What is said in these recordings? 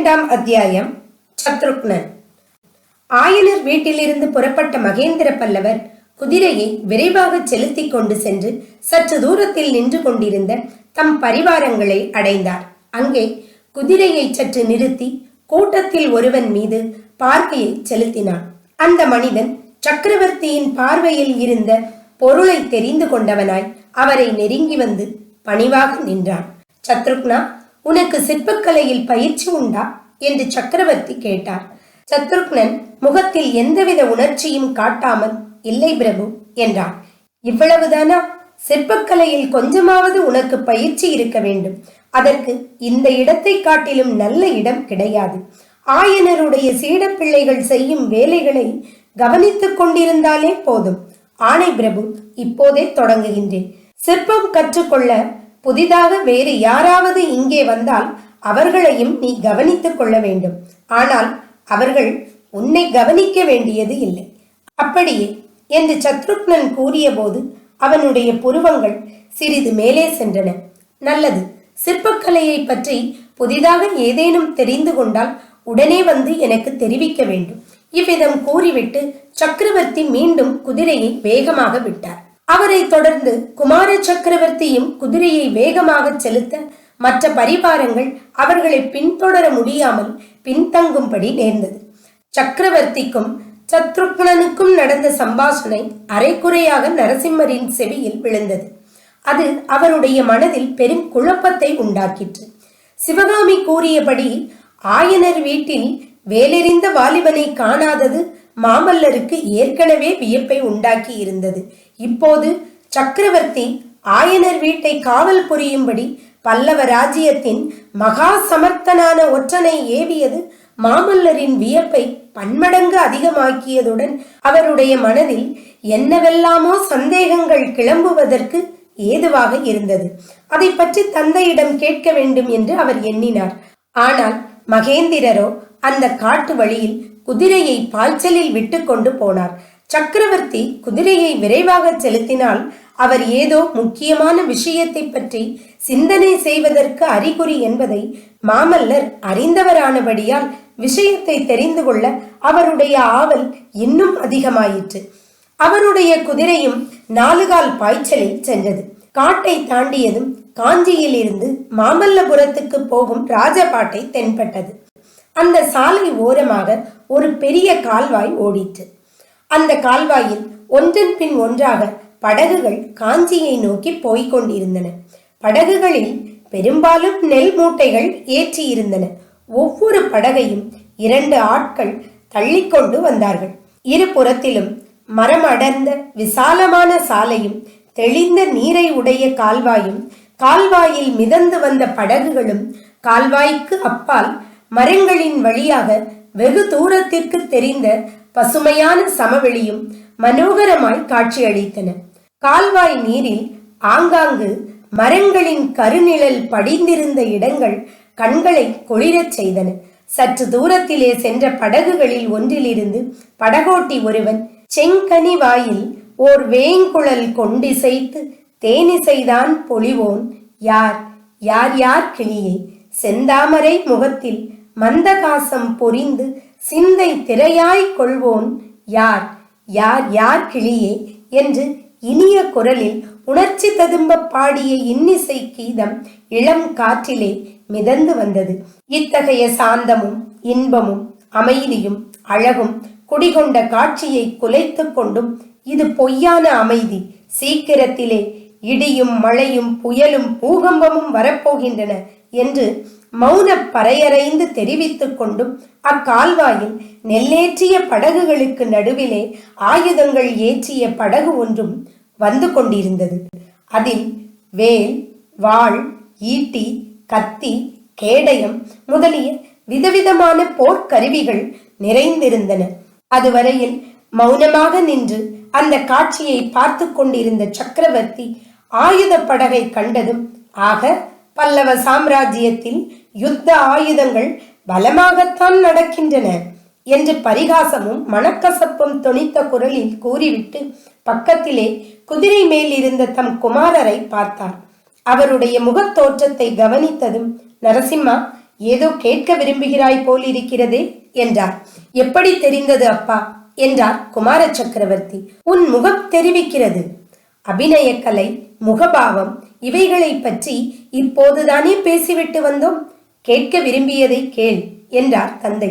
பன்னிரெண்டாம் அத்தியாயம் சத்ருக்னன். ஆயனர் வீட்டிலிருந்து புறப்பட்ட மகேந்திர பல்லவர் குதிரையை விரைவாக செலுத்திக் கொண்டு சென்று சற்று தூரத்தில் நின்று கொண்டிருந்த தம் பரிவாரங்களை அடைந்தார். அங்கே குதிரையை சற்று நிறுத்தி கூட்டத்தில் ஒருவன் மீது பார்வையை செலுத்தினான். அந்த மனிதன் சக்கரவர்த்தியின் பார்வையில் இருந்த பொருளை தெரிந்து கொண்டவனாய் அவரை நெருங்கி வந்து பணிவாக நின்றான். சத்ருக்னா உனக்கு சிற்பக்கலையில் பயிற்சி உண்டா? என்று சக்கரவர்த்தி கேட்டார். சத்ருக்னன் முகத்தில் எந்தவித உணர்ச்சியும் காட்டாமல் இல்லை பிரபு என்றான். இவ்வளவுதானா? சிற்பக்கலையில் கொஞ்சமாவது உனக்கு பயிற்சி இருக்க வேண்டும். அதற்கு இந்த இடத்தை காட்டிலும் நல்ல இடம் கிடையாது. ஆயனருடைய சீடப்பிள்ளைகள் செய்யும் வேலைகளை கவனித்துக் கொண்டிருந்தாலே போதும். ஆணை பிரபு இப்போதே தொடங்குகின்றேன். சிற்பம் கற்றுக்கொள்ள புதிதாக வேறு யாராவது இங்கே வந்தால் அவர்களையும் நீ கவனித்துக் கொள்ள வேண்டும். ஆனால் அவர்கள் உன்னை கவனிக்க வேண்டியது இல்லை. அப்படியே என்று சத்ருக்னன் கூறியபோது அவனுடைய புருவங்கள் சிறிது மேலே சென்றன. நல்லது சிற்பக்கலையை பற்றி புதிதாக ஏதேனும் தெரிந்து கொண்டால் உடனே வந்து எனக்கு தெரிவிக்க வேண்டும். இவ்விதம் கூறிவிட்டு சக்கரவர்த்தி மீண்டும் குதிரையை வேகமாக விட்டார். அவரை தொடர்ந்து குமார சக்கரவர்த்தியும் குதிரையை வேகமாக செலுத்த மற்ற பரிவாரங்கள் அவர்களை பின்தொடர முடியாமல் பின்தங்கும்படி நேர்ந்தது. சக்கரவர்த்திக்கும் சத்ருக்னனுக்கும் நடந்த சம்பாஷணை அரைக்குறையாக நரசிம்மரின் செவியில் விழுந்தது. அது அவருடைய மனதில் பெரும் குழப்பத்தை உண்டாக்கிற்று. சிவகாமி கூறியபடி ஆயனர் வீட்டில் வேலெறிந்த வாலிபனை காணாதது மாமல்லருக்கு ஏற்கனவே வியப்பை உண்டாக்கி இருந்தது இப்போது சக்கரவர்த்தி ஆயனர் வீட்டை காவல் புரியும்படி பல்லவ ராஜ்யத்தின் மகா சமர்த்தனான ஒற்றனை ஏவியது மாமல்லரின் வியப்பை பன்மடங்கு அதிகமாக்கியதுடன் அவருடைய மனதில் என்னவெல்லாமோ சந்தேகங்கள் கிளம்புவதற்கு ஏதுவாக இருந்தது. அதை பற்றி தந்தையிடம் கேட்க வேண்டும் என்று அவர் எண்ணினார். ஆனால் மகேந்திரரோ அந்த காட்டு வழியில் குதிரையை பாய்ச்சலில் விட்டு கொண்டு போனார். சக்கரவர்த்தி குதிரையை விரைவாக செலுத்தினால் அவர் ஏதோ முக்கியமான விஷயத்தை பற்றி சிந்தனை செய்வதற்கு அறிகுறி என்பதை மாமல்லர் அறிந்தவரானபடியால் விஷயத்தை தெரிந்து கொள்ள அவருடைய ஆவல் இன்னும் அதிகமாயிற்று. அவருடைய குதிரையும் நாலுகால் பாய்ச்சலில் சென்றது. காட்டை தாண்டியதும் காஞ்சியில் இருந்து மாமல்லபுரத்துக்கு போகும் ராஜபாட்டை தென்பட்டது. அந்த சாலை ஓரமாக ஒரு பெரிய கால்வாய் ஓடிற்று. அந்த கால்வாயில் ஒன்றன் பின் ஒன்றாக படகுகள் காஞ்சியை நோக்கி போய்க் கொண்டிருந்தன. படகுகளில் பெரும்பாலும் நெல் மூட்டைகள் ஏற்றி இருந்தன. ஒவ்வொரு படகையும் இரண்டு ஆட்கள் தள்ளிக்கொண்டு வந்தார்கள். இரு புறத்திலும் மரம் அடர்ந்த விசாலமான சாலையும் தெளிந்த நீரை உடைய கால்வாயும் கால்வாயில் மிதந்து வந்த படகுகளும் கால்வாய்க்கு அப்பால் மரங்களின் வழியாக வெகு தூரத்திற்கு தெரிந்த பசுமையான சமவெளியும் மனோகரமாய் காட்சியளித்தன. கால்வாய் நீரில் ஆங்காங்கு மரங்களின் கருநிழல் படிந்திருந்த இடங்கள் கண்களை கொளிரச் செய்தன. சற்று தூரத்திலே சென்ற படகுகளில் ஒன்றிலிருந்து படகோட்டி ஒருவன் செங்கனி வாயில் ஓர் வேங்குழல் கொண்டிசைத்து தேனிசைதான் பொழிவோன் யார் யார் யார் கிளியே? செந்தாமரை முகத்தில் மந்தகாசம் பொரிந்து சிந்தை திரையாய் கொள்வோன் யார்? யார் யார் கிளியே? என்று இனிய குரலில் உணர்ச்சி ததும்ப பாடிய இன்னிசை கீதம் இளம் காற்றிலே மிதந்து வந்தது. இத்தகைய சாந்தமும் இன்பமும் அமைதியும் அழகும் குடிகொண்ட காட்சியை குலைத்து கொண்டும் இது பொய்யான அமைதி. சீக்கிரத்திலே இடியும் மழையும் புயலும் பூகம்பமும் வரப்போகின்றன. என்று மௌன பறையறைந்து தெரிவித்துக் கொண்டும் அக்கால்வாயில் நெல்லேற்றிய படகுகளுக்கு நடுவிலே ஆயுதங்கள் ஏற்றிய படகு ஒன்றும் வந்து கொண்டிருந்தது. அதில் வேல் வாள் ஈட்டி கத்தி கேடயம் முதலிய விதவிதமான போர்க்கருவிகள் நிறைந்திருந்தன. அதுவரையில் மௌனமாக நின்று அந்த காட்சியை பார்த்து கொண்டிருந்த சக்கரவர்த்தி ஆயுத படகை கண்டதும் ஆக பல்லவ சாம்ராஜ்யத்தில் யுத்த ஆயுதங்கள் பலமாகத்தான் நடக்கின்றன என்று பரிகாசமும் மனக்கசப்பும் தொனித்த குரலில் கூறிவிட்டு பக்கத்திலே குதிரை மேல் இருந்த தம் குமாரரை பார்த்தார். அவருடைய முகத் தோற்றத்தை கவனித்ததும் நரசிம்மா ஏதோ கேட்க விரும்புகிறாய் போல் இருக்கிறதே என்றார். எப்படி தெரிந்தது அப்பா? என்றார் குமார சக்கரவர்த்தி. உன் முகம் தெரிவிக்கிறது. அபிநயக்கலை முகபாவம் இவைகளை பற்றி இப்போதுதானே பேசிவிட்டு வந்தோம்? கேட்க விரும்பியதை கேள் என்றார் தந்தை.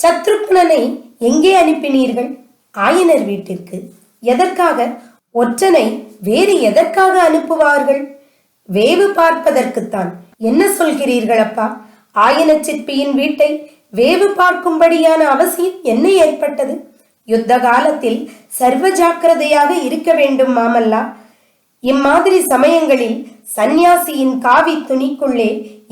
சத்ருக்னனை எங்கே அனுப்பினீர்கள்? ஆயனர் வீட்டிற்கு. எதற்காக? ஒற்றனை வேறு எதற்காக அனுப்புவார்கள்? வேவு பார்ப்பதற்குத்தான். என்ன சொல்கிறீர்கள் அப்பா ஆயன சிற்பியின் வீட்டை வேவு பார்க்கும்படியான அவசியம் என்ன ஏற்பட்டது? யுத்த காலத்தில் சர்வ ஜாக்கிரதையாக இருக்க வேண்டும் மாமல்லா. இம்மாதிரி சமயங்களில் சந்நியாசியின் காவி துணிக்குள்ளே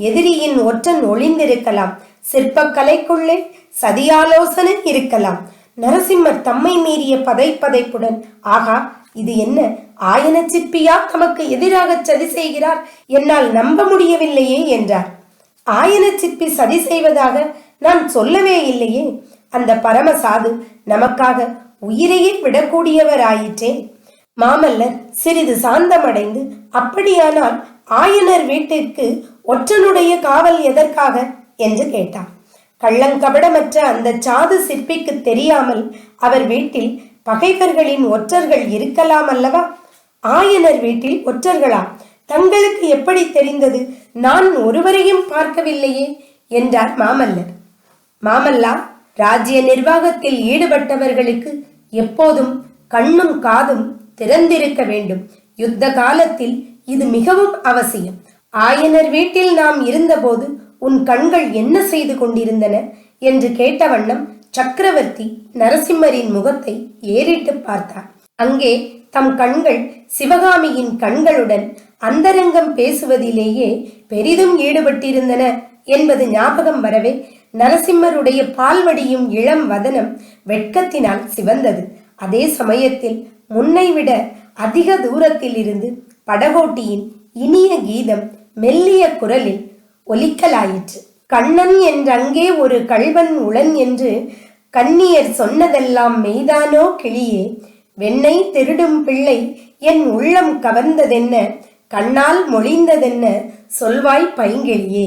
எதிரியின் ஒற்றன் ஒளிந்திருக்கலாம். சிற்பக்கலைக்குள்ளே சதியாலோசனை இருக்கலாம். நரசிம்மர் தம்மை மீறிய பதைப்பதைப்புடன் ஆகா இது என்ன? ஆயன சிற்பியா தமக்கு எதிராக சதி செய்கிறார்? என்னால் நம்ப முடியவில்லையே என்றார். ஆயன சிற்பி சதி செய்வதாக நான் சொல்லவே இல்லையே. அந்த பரம சாது நமக்காக உயிரையே விடக்கூடியவராயிற்றே. மாமல்லர் சிறிது சாந்தமடைந்து அப்படியானால் ஆயனர் வீட்டிற்கு ஒற்றனுடைய காவல் எதற்காக? என்று கேட்டார் கள்ளங்கபடமற்ற அந்த சாது சிற்பிக்கு தெரியாமல் அவர் வீட்டில் பகைவர்களின் ஒற்றர்கள் இருக்கலாம் அல்லவா? ஆயனர் வீட்டில் ஒற்றர்களா? தங்களுக்கு எப்படி தெரிந்தது? நான் ஒருவரையும் பார்க்கவில்லையே என்றார் மாமல்லர். மாமல்லா ராஜ்ய நிர்வாகத்தில் ஈடுபட்டவர்களுக்கு எப்போதும் கண்ணும் காதும் திறந்திருக்க வேண்டும். யுத்த காலத்தில் இது மிகவும் அவசியம். ஆயனர் வீட்டில் நாம் இருந்தபோது உன் கண்கள் என்ன செய்து கொண்டிருந்தன? என்று கேட்ட வண்ணம் சக்கரவர்த்தி நரசிம்மரின் முகத்தை ஏறிட்டு பார்த்தார். அங்கே தம் கண்கள் சிவகாமியின் கண்களுடன் அந்தரங்கம் பேசுவதிலேயே பெரிதும் ஈடுபட்டிருந்தன என்பது ஞாபகம் வரவே நரசிம்மருடைய பால்வடியும் இளம் வதனம் வெட்கத்தினால் சிவந்தது. அதே சமயத்தில் முன்னை விட அதிக தூரத்தில் இருந்து படகோட்டியின் இனிய கீதம் மெல்லிய குரலில் ஒலிக்கலாயிற்று. கண்ணன் என்றங்கே ஒரு கள்வன் உளன் என்று கண்ணியர் சொன்னதெல்லாம் மெய்தானோ கிளியே? வெண்ணை திருடும் பிள்ளை என் உள்ளம் கவர்ந்ததென்ன? கண்ணால் மொழிந்ததென்ன? சொல்வாய் பைங்கிழியே